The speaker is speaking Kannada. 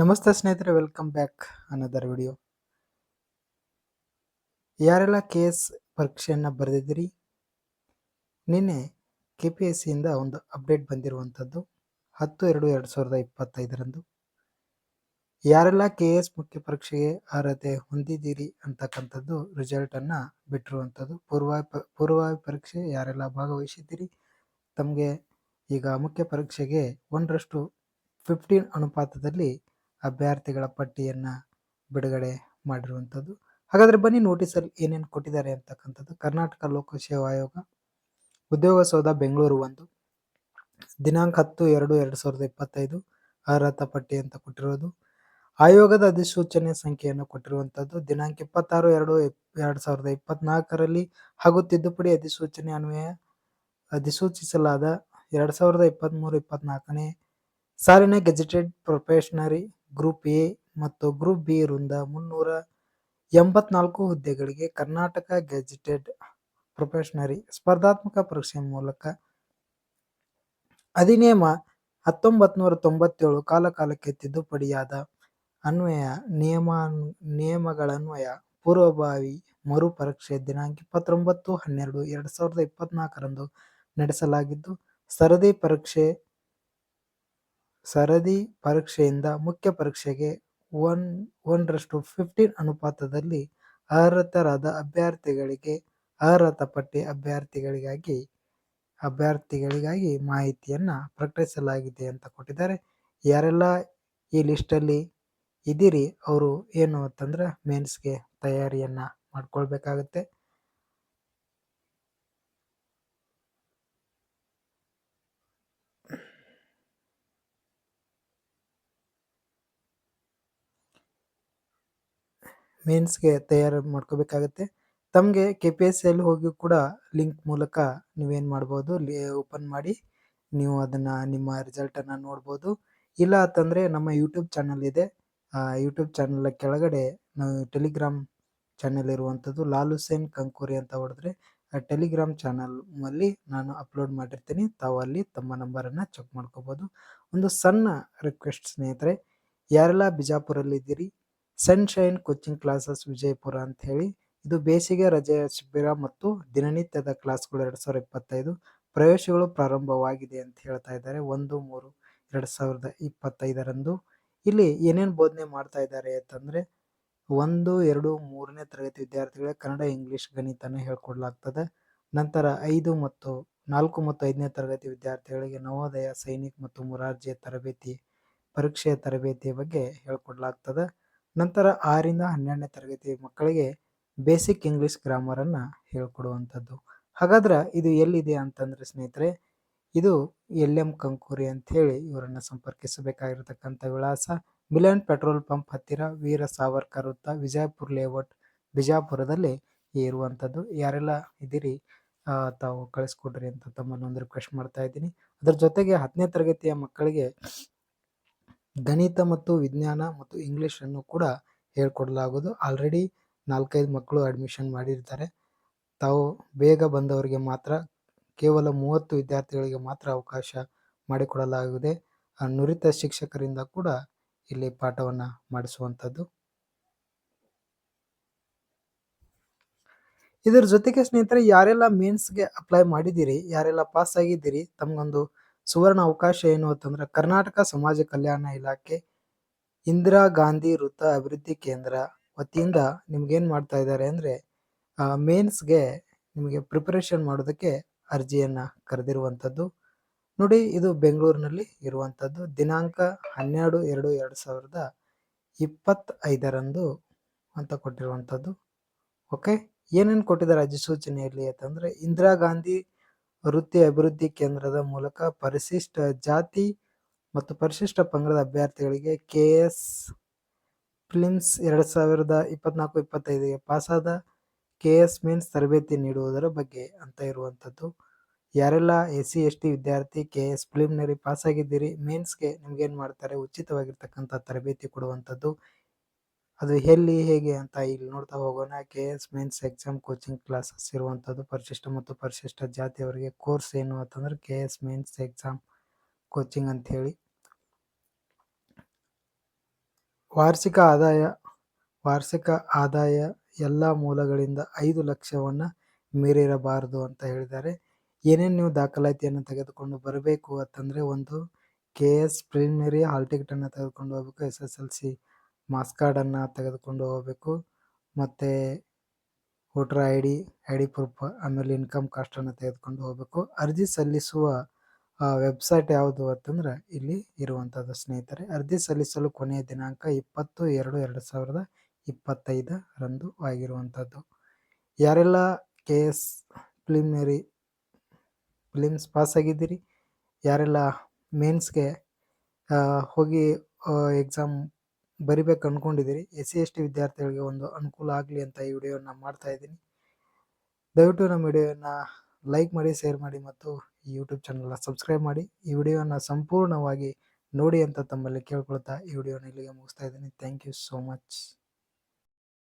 ನಮಸ್ತೆ ಸ್ನೇಹಿತರೆ ವೆಲ್ಕಮ್ ಬ್ಯಾಕ್ ಅನ್ನೋದರ ವಿಡಿಯೋ ಯಾರೆಲ್ಲ ಕೆ ಎಸ್ ಪರೀಕ್ಷೆಯನ್ನು ಬರೆದಿದ್ದೀರಿ? ನಿನ್ನೆ ಕೆ ಪಿ ಎಸ್ ಸಿಯಿಂದ ಒಂದು ಅಪ್ಡೇಟ್ ಬಂದಿರುವಂಥದ್ದು ಹತ್ತು ಎರಡು ಎರಡು ಸಾವಿರದ ಇಪ್ಪತ್ತೈದರಂದು. ಯಾರೆಲ್ಲ ಕೆ ಎಸ್ ಮುಖ್ಯ ಪರೀಕ್ಷೆಗೆ ಅರ್ಹತೆ ಹೊಂದಿದ್ದೀರಿ ಅಂತಕ್ಕಂಥದ್ದು ರಿಸಲ್ಟನ್ನು ಬಿಟ್ಟಿರುವಂಥದ್ದು ಪೂರ್ವ ಪೂರ್ವ ಪರೀಕ್ಷೆ ಯಾರೆಲ್ಲ ಭಾಗವಹಿಸಿದ್ದೀರಿ? ತಮಗೆ ಈಗ ಮುಖ್ಯ ಪರೀಕ್ಷೆಗೆ ಒಂದರಷ್ಟು ಫಿಫ್ಟೀನ್ ಅನುಪಾತದಲ್ಲಿ ಅಭ್ಯರ್ಥಿಗಳ ಪಟ್ಟಿಯನ್ನು ಬಿಡುಗಡೆ ಮಾಡಿರುವಂಥದ್ದು. ಹಾಗಾದರೆ ಬನ್ನಿ ನೋಟಿಸಲ್ಲಿ ಏನೇನು ಕೊಟ್ಟಿದ್ದಾರೆ ಅಂತಕ್ಕಂಥದ್ದು. ಕರ್ನಾಟಕ ಲೋಕಸೇವಾ ಆಯೋಗ ಉದ್ಯೋಗ ಸೌಧ ಬೆಂಗಳೂರು ಒಂದು, ದಿನಾಂಕ ಹತ್ತು ಎರಡು ಎರಡು ಸಾವಿರದ ಇಪ್ಪತ್ತೈದು, ಅರ್ಹತಾ ಪಟ್ಟಿ ಅಂತ ಕೊಟ್ಟಿರೋದು. ಆಯೋಗದ ಅಧಿಸೂಚನೆ ಸಂಖ್ಯೆಯನ್ನು ಕೊಟ್ಟಿರುವಂಥದ್ದು. ದಿನಾಂಕ ಇಪ್ಪತ್ತಾರು ಎರಡು ಎರಡು ಸಾವಿರದ ಇಪ್ಪತ್ನಾಲ್ಕರಲ್ಲಿ ಹಾಗೂ ತಿದ್ದುಪಡಿ ಅಧಿಸೂಚನೆ ಅನ್ವಯ ಅಧಿಸೂಚಿಸಲಾದ ಎರಡು ಸಾವಿರದ ಇಪ್ಪತ್ತ್ಮೂರು ಇಪ್ಪತ್ನಾಲ್ಕನೇ ಸಾಲಿನ ಗೆಜೆಟೆಡ್ ಪ್ರೊಫೆಷನರಿ ಗ್ರೂಪ್ ಎ ಮತ್ತು ಗ್ರೂಪ್ ಬಿ ವೃಂದ ಮುನ್ನೂರ ಎಂಬತ್ನಾಲ್ಕು ಹುದ್ದೆಗಳಿಗೆ ಕರ್ನಾಟಕ ಗೆಜೆಟೆಡ್ ಪ್ರೊಫೆಷನರಿ ಸ್ಪರ್ಧಾತ್ಮಕ ಪರೀಕ್ಷೆ ಮೂಲಕ ಅಧಿನಿಯಮ ಹತ್ತೊಂಬತ್ತು ನೂರ ತೊಂಬತ್ತೇಳು ಕಾಲಕಾಲಕ್ಕೆ ತಿದ್ದುಪಡಿಯಾದ ಅನ್ವಯ ನಿಯಮ ನಿಯಮಗಳನ್ವಯ ಪೂರ್ವಭಾವಿ ಮರು ಪರೀಕ್ಷೆ ದಿನಾಂಕ ಇಪ್ಪತ್ತೊಂಬತ್ತು ಹನ್ನೆರಡು ಎರಡು ಸಾವಿರದ ಇಪ್ಪತ್ನಾಲ್ಕರಂದು ನಡೆಸಲಾಗಿದ್ದು, ಸರದಿ ಪರೀಕ್ಷೆ ಸರದಿ ಪರೀಕ್ಷೆಯಿಂದ ಮುಖ್ಯ ಪರೀಕ್ಷೆಗೆ ಒನ್, ಒಂದರಷ್ಟು ಫಿಫ್ಟೀನ್ ಅನುಪಾತದಲ್ಲಿ ಅರ್ಹತರಾದ ಅಭ್ಯರ್ಥಿಗಳಿಗೆ, ಅರ್ಹತ ಪಟ್ಟಿ ಅಭ್ಯರ್ಥಿಗಳಿಗಾಗಿ ಅಭ್ಯರ್ಥಿಗಳಿಗಾಗಿ ಮಾಹಿತಿಯನ್ನು ಪ್ರಕಟಿಸಲಾಗಿದೆ ಅಂತ ಕೊಟ್ಟಿದ್ದಾರೆ. ಯಾರೆಲ್ಲ ಈ ಲಿಸ್ಟಲ್ಲಿ ಇದ್ದೀರಿ, ಅವರು ಏನು ಅಂತಂದ್ರೆ ಮೇನ್ಸ್ಗೆ ತಯಾರಿಯನ್ನು ಮಾಡ್ಕೊಳ್ಬೇಕಾಗತ್ತೆ. ಮೇನ್ಸ್ಗೆ ತಯಾರು ಮಾಡ್ಕೋಬೇಕಾಗತ್ತೆ. ತಮಗೆ ಕೆ ಪಿ ಎಸ್ ಸಿಯಲ್ಲಿ ಹೋಗಿ ಕೂಡ ಲಿಂಕ್ ಮೂಲಕ ನೀವೇನು ಮಾಡ್ಬೋದು ಓಪನ್ ಮಾಡಿ, ನೀವು ಅದನ್ನು ನಿಮ್ಮ ರಿಸಲ್ಟನ್ನು ನೋಡ್ಬೋದು. ಇಲ್ಲ ಅಂತಂದರೆ ನಮ್ಮ ಯೂಟ್ಯೂಬ್ ಚಾನಲ್ ಇದೆ. ಆ ಯೂಟ್ಯೂಬ್ ಚಾನಲ್ ಕೆಳಗಡೆ ನಾವು ಟೆಲಿಗ್ರಾಮ್ ಚಾನೆಲ್ ಇರುವಂಥದ್ದು, ಲಾಲ್ ಹುಸೇನ್ ಕಂಕೂರಿ ಅಂತ ಹೊಡೆದ್ರೆ ಆ ಟೆಲಿಗ್ರಾಮ್ ಚಾನಲ್ ನಾನು ಅಪ್ಲೋಡ್ ಮಾಡಿರ್ತೀನಿ. ತಾವು ಅಲ್ಲಿ ತಮ್ಮ ನಂಬರನ್ನು ಚೆಕ್ ಮಾಡ್ಕೋಬೋದು. ಒಂದು ಸಣ್ಣ ರಿಕ್ವೆಸ್ಟ್ ಸ್ನೇಹಿತರೆ, ಯಾರೆಲ್ಲ ಬಿಜಾಪುರಲ್ಲಿದ್ದೀರಿ ಸನ್ಶೈನ್ ಕೋಚಿಂಗ್ ಕ್ಲಾಸಸ್ ವಿಜಯಪುರ ಅಂತ ಹೇಳಿ ಇದು ಬೇಸಿಗೆ ರಜೆಯ ಶಿಬಿರ ಮತ್ತು ದಿನನಿತ್ಯದ ಕ್ಲಾಸ್ಗಳು ಎರಡು ಸಾವಿರದ ಇಪ್ಪತ್ತೈದು ಪ್ರವೇಶಗಳು ಪ್ರಾರಂಭವಾಗಿದೆ ಅಂತ ಹೇಳ್ತಾ ಇದ್ದಾರೆ. ಒಂದು, ಮೂರು, ಎರಡು ಸಾವಿರದ ಇಪ್ಪತ್ತೈದರಂದು. ಇಲ್ಲಿ ಏನೇನು ಬೋಧನೆ ಮಾಡ್ತಾ ಇದ್ದಾರೆ ಅಂತಂದ್ರೆ, ಒಂದು, ಎರಡು, ಮೂರನೇ ತರಗತಿ ವಿದ್ಯಾರ್ಥಿಗಳಿಗೆ ಕನ್ನಡ, ಇಂಗ್ಲಿಷ್ ಗಣಿತನ ಹೇಳ್ಕೊಡ್ಲಾಗ್ತದೆ. ನಂತರ ಐದು ಮತ್ತು ನಾಲ್ಕು ಮತ್ತು ಐದನೇ ತರಗತಿ ವಿದ್ಯಾರ್ಥಿಗಳಿಗೆ ನವೋದಯ, ಸೈನಿಕ್ ಮತ್ತು ಮುರಾರ್ಜಿಯ ತರಬೇತಿ ಪರೀಕ್ಷೆಯ ತರಬೇತಿಯ ಬಗ್ಗೆ ಹೇಳ್ಕೊಡ್ಲಾಗ್ತದೆ. ನಂತರ ಆರಿಂದ ಹನ್ನೆರಡನೇ ತರಗತಿ ಮಕ್ಕಳಿಗೆ ಬೇಸಿಕ್ ಇಂಗ್ಲಿಷ್ ಗ್ರಾಮರನ್ನು ಹೇಳ್ಕೊಡುವಂಥದ್ದು. ಹಾಗಾದ್ರೆ ಇದು ಎಲ್ಲಿದೆ ಅಂತಂದರೆ ಸ್ನೇಹಿತರೆ, ಇದು ಎಲ್ ಎಂ ಕಂಕೂರಿ ಅಂತ ಹೇಳಿ ಇವರನ್ನು ಸಂಪರ್ಕಿಸಬೇಕಾಗಿರತಕ್ಕಂಥ ವಿಳಾಸ ಮಿಲನ್ ಪೆಟ್ರೋಲ್ ಪಂಪ್ ಹತ್ತಿರ ವೀರ ಸಾವರ್ಕರ್ ವೃತ್ತ ವಿಜಯಪುರ ಲೇಔಟ್ ಬಿಜಾಪುರದಲ್ಲಿ ಇರುವಂಥದ್ದು. ಯಾರೆಲ್ಲ ಇದ್ದೀರಿ ತಾವು ಕಳಿಸ್ಕೊಡ್ರಿ ಅಂತ ತಮ್ಮನ್ನು ಒಂದು ರಿಕ್ವೆಸ್ಟ್ ಮಾಡ್ತಾ ಇದ್ದೀನಿ. ಅದರ ಜೊತೆಗೆ ಹತ್ತನೇ ತರಗತಿಯ ಮಕ್ಕಳಿಗೆ ಗಣಿತ ಮತ್ತು ವಿಜ್ಞಾನ ಮತ್ತು ಇಂಗ್ಲೀಷನ್ನು ಕೂಡ ಹೇಳ್ಕೊಡಲಾಗೋದು. ಆಲ್ರೆಡಿ ನಾಲ್ಕೈದು ಮಕ್ಕಳು ಅಡ್ಮಿಷನ್ ಮಾಡಿರ್ತಾರೆ. ತಾವು ಬೇಗ ಬಂದವರಿಗೆ ಮಾತ್ರ, ಕೇವಲ ಮೂವತ್ತು ವಿದ್ಯಾರ್ಥಿಗಳಿಗೆ ಮಾತ್ರ ಅವಕಾಶ ಮಾಡಿಕೊಡಲಾಗಿದೆ. ನುರಿತ ಶಿಕ್ಷಕರಿಂದ ಕೂಡ ಇಲ್ಲಿ ಪಾಠವನ್ನು ಮಾಡಿಸುವಂಥದ್ದು. ಇದರ ಜೊತೆಗೆ ಸ್ನೇಹಿತರೆ, ಯಾರೆಲ್ಲ ಮೇನ್ಸ್ಗೆ ಅಪ್ಲೈ ಮಾಡಿದ್ದೀರಿ, ಯಾರೆಲ್ಲ ಪಾಸ್ ಆಗಿದ್ದೀರಿ, ತಮಗೊಂದು ಸುವರ್ಣ ಅವಕಾಶ ಏನು ಅಂತಂದ್ರೆ ಕರ್ನಾಟಕ ಸಮಾಜ ಕಲ್ಯಾಣ ಇಲಾಖೆ ಇಂದಿರಾ ಗಾಂಧಿ ವೃತ್ತ ಅಭಿವೃದ್ಧಿ ಕೇಂದ್ರ ವತಿಯಿಂದ ನಿಮ್ಗೇನು ಮಾಡ್ತಾ ಇದ್ದಾರೆ ಅಂದರೆ ಮೇನ್ಸ್ಗೆ ನಿಮಗೆ ಪ್ರಿಪರೇಷನ್ ಮಾಡೋದಕ್ಕೆ ಅರ್ಜಿಯನ್ನು ಕರೆದಿರುವಂಥದ್ದು. ನೋಡಿ, ಇದು ಬೆಂಗಳೂರಿನಲ್ಲಿ ಇರುವಂಥದ್ದು. ದಿನಾಂಕ ಹನ್ನೆರಡು ಎರಡು ಎರಡು ಸಾವಿರದ ಇಪ್ಪತ್ತೈದರಂದು ಅಂತ ಕೊಟ್ಟಿರುವಂಥದ್ದು. ಓಕೆ? ಏನೇನು ಕೊಟ್ಟಿದ್ದಾರೆ ಅಧಿಸೂಚನೆಯಲ್ಲಿ ಅಂತಂದರೆ, ಇಂದಿರಾ ಗಾಂಧಿ ವೃತ್ತಿ ಅಭಿವೃದ್ಧಿ ಕೇಂದ್ರದ ಮೂಲಕ ಪರಿಶಿಷ್ಟ ಜಾತಿ ಮತ್ತು ಪರಿಶಿಷ್ಟ ಪಂಗಡದ ಅಭ್ಯರ್ಥಿಗಳಿಗೆ ಕೆ ಎಸ್ ಫಿಲಿಮ್ಸ್ ಎರಡು ಸಾವಿರದ ಇಪ್ಪತ್ನಾಲ್ಕು, ಇಪ್ಪತ್ತೈದಿಗೆ ಪಾಸಾದ ಕೆ ಎಸ್ ಮೀನ್ಸ್ ತರಬೇತಿ ನೀಡುವುದರ ಬಗ್ಗೆ ಅಂತ ಇರುವಂಥದ್ದು ಯಾರೆಲ್ಲ ಎಸ್ ಸಿ ಎಸ್ ಟಿ ವಿದ್ಯಾರ್ಥಿ ಕೆ ಎಸ್ ಪ್ರಿಲಿಮಿನರಿ ಪಾಸಾಗಿದ್ದೀರಿ, ಮೀನ್ಸ್ಗೆ ನಿಮ್ಗೇನು ಮಾಡ್ತಾರೆ? ಉಚಿತವಾಗಿರ್ತಕ್ಕಂಥ ತರಬೇತಿ ಕೊಡುವಂಥದ್ದು ಅದು ಎಲ್ಲಿ ಹೇಗೆ ಅಂತ ಇಲ್ಲಿ ನೋಡ್ತಾ ಹೋಗೋಣ. K S mains exam coaching classes ಇರುವಂಥದ್ದು ಪರಿಶಿಷ್ಟ ಮತ್ತು ಪರಿಶಿಷ್ಟ ಜಾತಿಯವರಿಗೆ ಕೋರ್ಸ್ ಏನು ಅಂತಂದ್ರೆ K S mains exam coaching ಅಂತ ಹೇಳಿ ವಾರ್ಷಿಕ ಆದಾಯ ವಾರ್ಷಿಕ ಆದಾಯ ಎಲ್ಲ ಮೂಲಗಳಿಂದ ಐದು ಲಕ್ಷವನ್ನು ಮೀರಿರಬಾರದು ಅಂತ ಹೇಳಿದ್ದಾರೆ. ಏನೇನು ನೀವು ದಾಖಲಾತಿಯನ್ನು ತೆಗೆದುಕೊಂಡು ಬರಬೇಕು ಅಂತಂದರೆ ಒಂದು ಕೆ ಎಸ್ ಪ್ರಿಲಿಮಿನರಿ ಹಾಲ್ ಟಿಕೆಟನ್ನು ತೆಗೆದುಕೊಂಡು ಹೋಗಬೇಕು, S S L C marks ಕಾರ್ಡನ್ನು ತೆಗೆದುಕೊಂಡು ಹೋಗಬೇಕು. ಮತ್ತು voter I D I D proof ಆಮೇಲೆ ಇನ್ಕಮ್ ಕಾಸ್ಟನ್ನು ತೆಗೆದುಕೊಂಡು ಹೋಗಬೇಕು. ಅರ್ಜಿ ಸಲ್ಲಿಸುವ ವೆಬ್ಸೈಟ್ ಯಾವುದು ಅಂತಂದ್ರೆ ಇಲ್ಲಿ ಇರುವಂಥದ್ದು ಸ್ನೇಹಿತರೆ. ಅರ್ಜಿ ಸಲ್ಲಿಸಲು ಕೊನೆಯ ದಿನಾಂಕ ಇಪ್ಪತ್ತು ಎರಡು ಎರಡು ಸಾವಿರದ ಇಪ್ಪತ್ತೈದರಂದು ಆಗಿರುವಂಥದ್ದು ಯಾರೆಲ್ಲ K S preliminary prelims pass ಆಗಿದ್ದೀರಿ? ಯಾರೆಲ್ಲ ಮೇನ್ಸ್ಗೆ ಹೋಗಿ ಎಕ್ಸಾಮ್ ಬರಿಬೇಕು ಅಂದ್ಕೊಂಡಿದ್ದೀರಿ ಎಸ್ ಸಿ ಎಸ್ ಟಿ ವಿದ್ಯಾರ್ಥಿಗಳಿಗೆ ಒಂದು ಅನುಕೂಲ ಆಗಲಿ ಅಂತ ಈ ವಿಡಿಯೋನ ಮಾಡ್ತಾ ಇದ್ದೀನಿ. ದಯವಿಟ್ಟು ನಮ್ಮ ವಿಡಿಯೋನ ಲೈಕ್ ಮಾಡಿ, ಶೇರ್ ಮಾಡಿ ಮತ್ತು ಈ ಯೂಟ್ಯೂಬ್ ಚಾನಲ್ನ ಸಬ್ಸ್ಕ್ರೈಬ್ ಮಾಡಿ. ಈ ವಿಡಿಯೋನ ಸಂಪೂರ್ಣವಾಗಿ ನೋಡಿ ಅಂತ ತಮ್ಮಲ್ಲಿ ಕೇಳ್ಕೊಳ್ತಾ ಈ ವಿಡಿಯೋನ ಇಲ್ಲಿಗೆ ಮುಗಿಸ್ತಾ ಇದ್ದೀನಿ. Thank you so much.